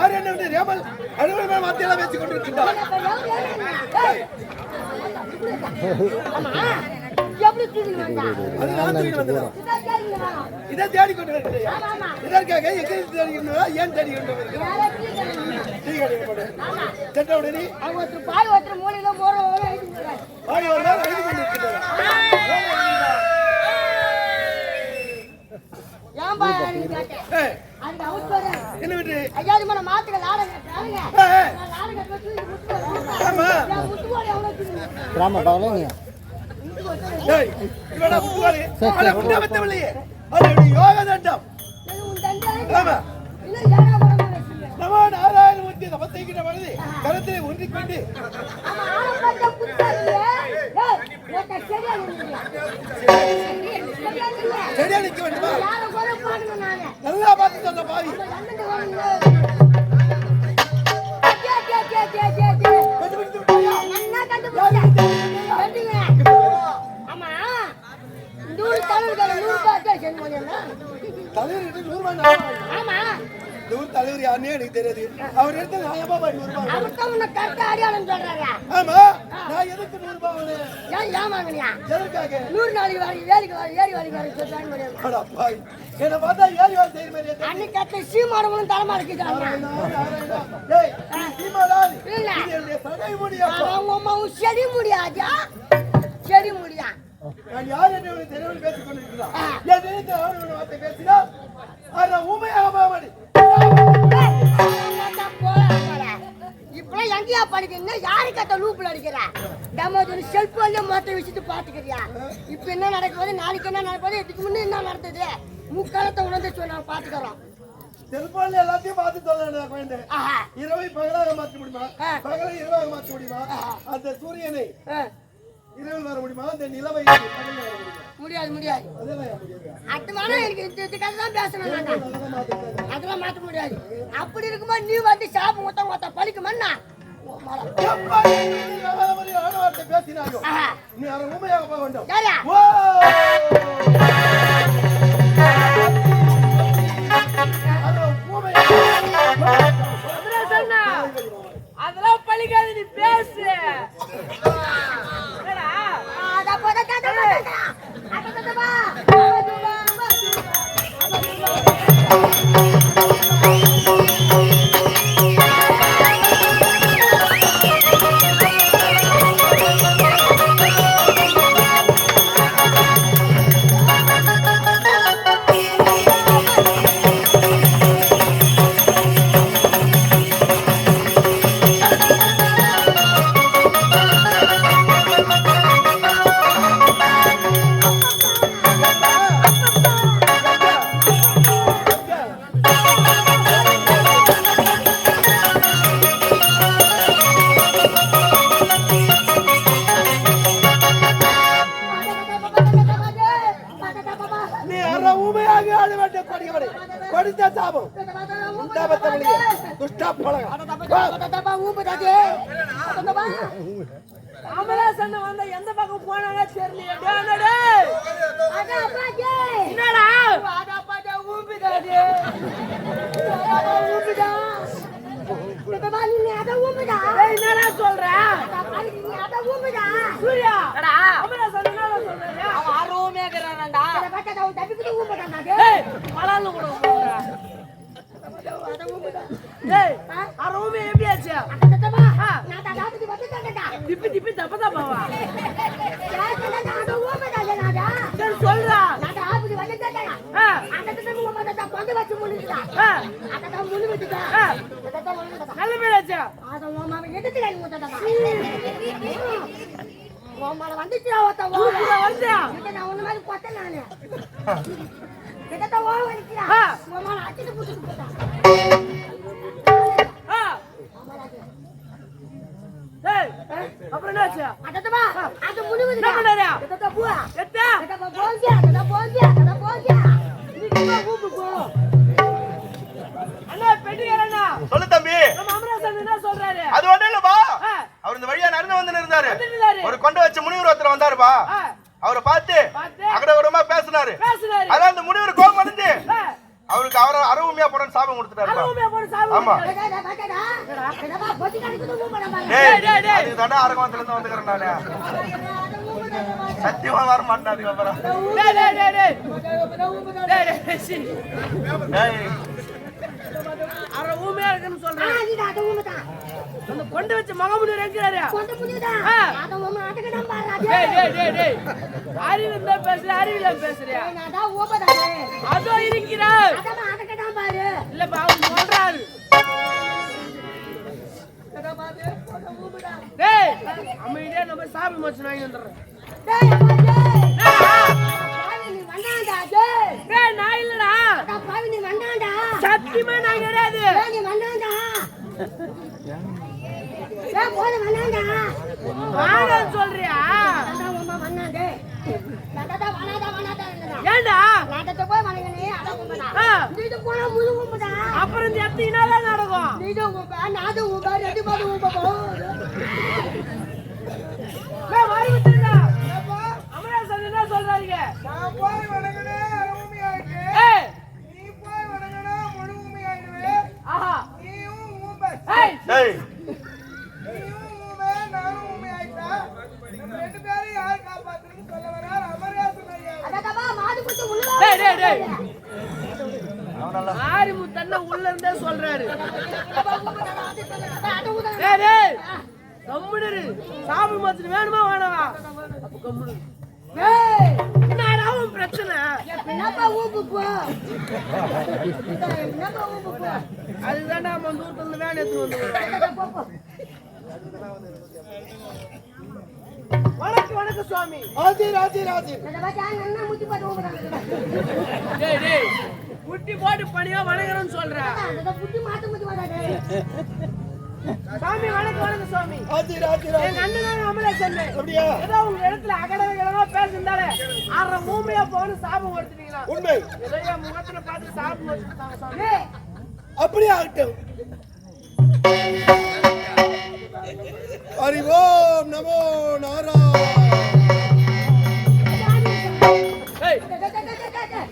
ஆறு என்ன ரேமல் அலுவலக வார்த்தையெல்லாம் பேசிக் கொண்டிருக்கின்றார் ஆமா எப்படி தூக்கிட்டு வந்தா அது நான் தூக்கிட்டு வந்தேன் இதான் கேளுங்க வேணும். இதை தேடி கொண்டு வருகிறேன் ஆமா ஆமா இதற்காக எங்கே தேடி கொண்டு வரா? ஏன் தேடி கொண்டு வருகிறேன் யாரோ தூக்கிட்டு டீ கடையில் போடு செட்ட உடனே அவங்க ஒருத்தர் பாய் ஒருத்தர் மூலையில போற ஒரு எழுதி போறாரு ஆடி ஒரு நாள் எழுதி கொண்டிருக்கிறார் ஏன் பாய் நீ கேட்டேன் ஏய், அதுக்கு அவுட் போறேன் என்ன விட்டு ஐயா இது మన மாத்துக்க லாட கட்டாருங்க லாட கட்ட ஆமா. போட எவ்வளவு. அது யோக தண்டம். உன் தண்டை ஆமா. இன்னும் ஏழா பரமா வச்சுங்க நமோ நாராயணமூர்த்தி நமஸ்தேகிற மனது கரத்திலே ஒன்றிக்கொண்டு ஆமா ஆரம்பத்த புத்தாரியே ஏய் ஓட்ட சரியா நிக்க வேண்டுமா? நல்லா பார்த்து சொன்ன பாவி. தலைவர் நூறு ரூபாய் ஆமா. இந்த ஊர் தலைவர் யாருன்னே எனக்கு தெரியாது அவர் எடுத்து நியாயமா போய் நூறு ரூபாய் ஆமா நான் எதுக்கு நூறு ரூபாய்? ஏன் ஏமாங்கனியா எதற்காக நூறு நாளைக்கு வாரி ஏறிக்கு வாரி ஏறி வாரி வாரி சொல்றாங்க. என்னை பார்த்தா ஏறி வர தெரியுமே இல்லையா? அன்னைக்கு கத்த சீமானவங்களும் தலைமா இருக்கிறாங்க நாராயணா, டேய், நீ சீமாடாது. இல்ல. இது என்னுடைய சகை முடியப்பா. அவங்க அம்மாவும் செடி முடியாதா செடி முடியா நான் யார் என்று உனக்கு தெரியாமல் பேசிக் கொண்டிருக்கிறான். ஆ. என் நினைத்த ஆண் ஒரு வார்த்தை பேசினால், படிக்கிறீங்க யாரு கத்த லூப்ல அடிக்கிற ஒரு செல்போன்ல மொத்த விஷயத்தை பாத்துக்கிறியா? இப்ப என்ன நடக்குது நாளைக்கு என்ன நடக்குது இதுக்கு முன்னே என்ன நடந்தது? முக்காலத்தை உணர்ந்து சொன்னா பாத்துக்கிறோம். செல்போன்ல எல்லாத்தையும் பார்த்து சொல்லணும் குழந்தை. இரவை பகலாக மாற்ற முடியுமா. பகலை இரவாக மாற்ற முடியுமா? அந்த சூரியனை ஆ, இரவில் வர முடியுமா? அந்த நிலவை முடியாது முடியாது. வாரம் எனக்கு இந்த இதுக்காக தான் பேசணும் அதெல்லாம் மாத்த முடியாது. அப்படி இருக்கும்போது நீ வந்து சாப்பிட மொத்த மொத்த பழிக்குமண்ணா பேசினாயோ, நீ அதை ஊமையாக போக வேண்டும். ஆட வேண்டிய கொடியவரை கொடித்த சாபம். உண்டாபத்தவளியே துஷ்டா பழக கமலாசன் வந்த எந்த பக்கம் போனாங்க தெரியலையே. என்னடா? ஊம்பிடாது ஏய், என்னடா சொல்ற? சூர்யா இருக்கிறான்டா ஏய் திப்பி திப்பி தப்ப தப்பாவா சரி சொல்றா ஆ, ஆ, நல்ல பேராச்சு வந்துச்சு ஊருக்குள்ள வந்தியா நான் ஒண்ணு மாதிரி கொத்த நானு. கிட்டத்தட்ட ஓ ஆ. உன் மேல அடிச்சு புடிச்சு போட்டான் அப்புறம் என்னாச்சு? அது முழுகுது என்ன பண்ணாரு? அதத்த பூவா. எத்தா? அதத்த போஞ்சியா அதத்த போஞ்சியா அதத்த இருந்தாரு. ஒரு கொண்ட வச்ச முனிவர் ஒருத்தர் வந்தாருப்பா. அவரை பார்த்து அகடகடமா பேசினாரு. பேசுனாரு. அதான் அந்த முனிவர் கோபம் அடைஞ்சு. அவருக்கு அவரை அறவுமையா போறன்னு சாபம் கொடுத்துட்டாருப்பா. அருமையா போடு சாவு ஆமா. தாண்டா அரகோணத்துல இருந்து வந்துக்கிறேன் நானு. சத்தியமா வர மாட்டேன் அதுக்கப்புறம் இருக்குன்னு சொல்றேன். தான். அந்த கொண்டு வச்ச மகமுனிவர் டேய் அறிவு இருந்தா பேசுற அறிவு இல்லாம பேசுறியா. அதோ இருக்கிறார். இல்லப்பா அவர் சொல்றாரு. அமைதியா நம்ம சாமி மச்சு வாங்கி வந்துடுறோம் நான் இல்லடா. சத்தியமா நான் கிடையாது. சொல்றியா ஏண்டா அப்புறம் இந்த எத்தனை நடக்கும் நீது ரெண்டு என்ன சொல்றாருங்க நான் போய் அறவுமையாயிட்டு ஏய் நீ போய் வணங்கினா முழு உண்மையாயிடுவேன் ஆஹா நீயும் ஊமை ஏய் டேய் நீயும் ஊமை நானும் ஊமையாயிட்டா நம்ம ரெண்டு பேரும் யார் காப்பாத்துன்னு சொல்ல வரார் அமர்யாசன் ஐயா அதான்டா, மாடு குத்து உள்ள டேய் டேய் டேய் அவன் நல்லா ஆரிமுத்தண்ண உள்ள இருந்தே சொல்றாரு. அதான் ஊதுடா. டேய். டேய் கம்முனு சாமி மச்சு வேணுமா வேணாவா? அப்ப கம்முனு டேய், என்னடா உன் பிரச்சனை? அதுதான் நம்ம ஊர்ல இருந்து எடுத்து வந்து அதான் போ, போ. வணக்கம் வணக்கம் சுவாமி. ராஜி ராஜி ராஜி. டேய் டேய். குட்டி போட்டு பணியா வணங்குறேன்னு சொல்றேன். சாமி வணக்கம் வணக்கம் ராஜி எங்க அண்ணன் தான் அமலே சொன்னேன் அப்படியா? ஏதோ உங்க இடத்துல அகடகளமா பேசிருந்தாலே அரை மூமையா போன்னு சாபம் கொடுத்துட்டீங்களா? உண்மை. ஏதோ என் முகத்துல பார்த்து சாபம் கொடுத்துட்டாங்க சாமி. டேய், அப்படியே ஆகட்டும். அறிவோம் நமோ நாராயண.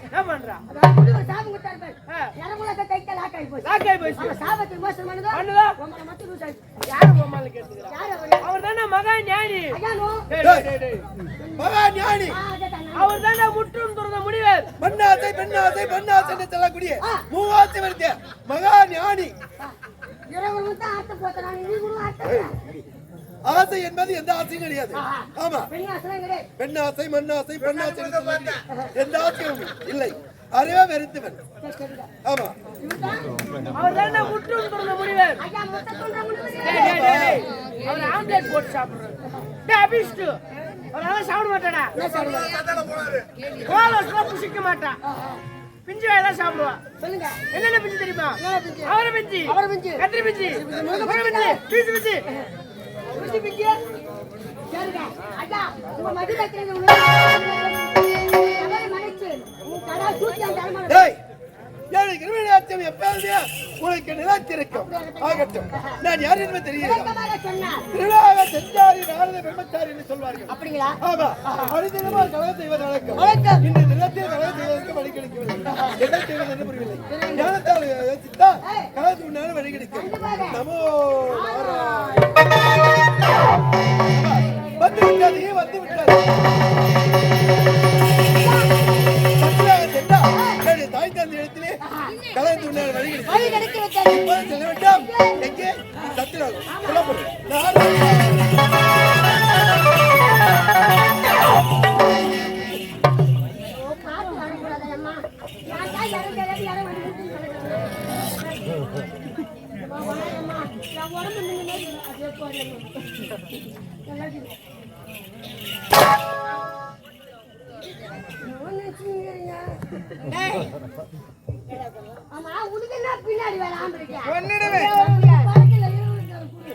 என்ன பண்றா? ஆகி போச்சு. அவன் சாபத்துக்கு மோசம் பண்ணுதோ? பண்ணுதா? உங்களை மட்டும். யாரு கேட்டுக்கிறா யார் அவரு? அவர் தானே மகா ஞானி மகா ஞானி. அவர் தானே முற்றும் துறந்த மண்ணாசை பெண்ணாசை பெண்ணாசை என்று சொல்லக்கூடிய மூவாசி வருத்த மகா ஞானி இரவு தான் ஆட்ட போத்துறாங்க. நீ கூட ஆட்ட. ஆசை என்பது எந்த ஆசையும் கிடையாது ஆமா. பெண்ணாசை மண்ணாசை பெண்ணாசை என்று சொல்லக்கூடிய எந்த ஆசையும் இல்லை அறிவே வெறுத்தவன். ஆமா. அவர் டேய் டேய் டேய் அவர் ஆம்லெட் போட்டு சாப்பிடுறாரு. டேய் அபிஷ்டு. அவர் அதெல்லாம் சாப்பிட மாட்டாடா. கோலஸ்லாம் புசிக்க மாட்டான் பிஞ்சு வேலை சாப்பிடுவா. சொல்லுங்க. என்னென்ன பிஞ்சு தெரியுமா? அவரை பிஞ்சு. அவரை பிஞ்சு. கத்திரி பீசு உங்க மதி? ஏழு கிருமிநாத்தியம் எப்போது உனக்கு நிலைத்திருக்கும். ஆகட்டும். நான் யார் என்பது தெரியல. திருவிழாக செஞ்சாரி நாரத பிரம்மச்சாரி என்று சொல்வார்கள். அப்படிங்களா? ஆமா. செய்வது வழக்கம். இந்த நிலத்தில் செய்வதற்கு வழி கிடைக்கவில்லை. என்ன செய்வது என்று புரியவில்லை. ஞானத்தால் யோசித்தா முன்னால வழி கிடைக்கும். நமோ. வந்து விட்டது வந்து விட்டது வழி பறக்கல, குடு.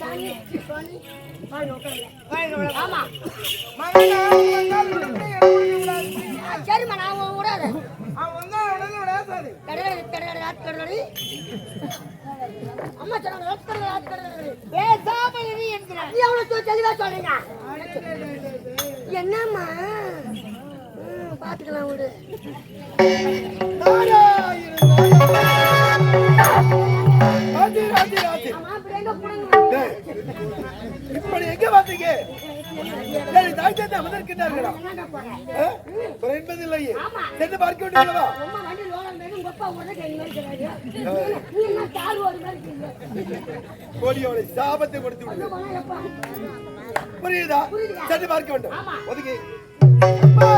சாமி. ஆமா. ஆ, சரிம்மா நான் உன் விடாத. கடலை ராத் கடலை அம்மா சொன்னாங்க ராத் கடலை ராத் கடலை ஏ சாமி நீ என்கிறா நீ அவ்வளவு தெளிவா சொல்றீங்க? என்னம்மா? ம், பாத்துக்கலாம் விடு. இப்படி எங்க புடுங்க டேய், இப்படி எங்க வந்தீங்க டேய், தாய் தந்தை அமர்ந்திருக்கிறார்களா? ஒரு என்பதில்லையே சென்று பார்க்க வேண்டியதா அம்மா வண்டி லோகம் பேரு உங்க அப்பா உடனே கை இருக்கிறாரு நீ என்ன தாழ்வு ஒரு மாதிரி இருக்கீங்க கோடியோட சாபத்தை கொடுத்து விடுங்க புரியுதா சென்று பார்க்க வேண்டும் அப்பா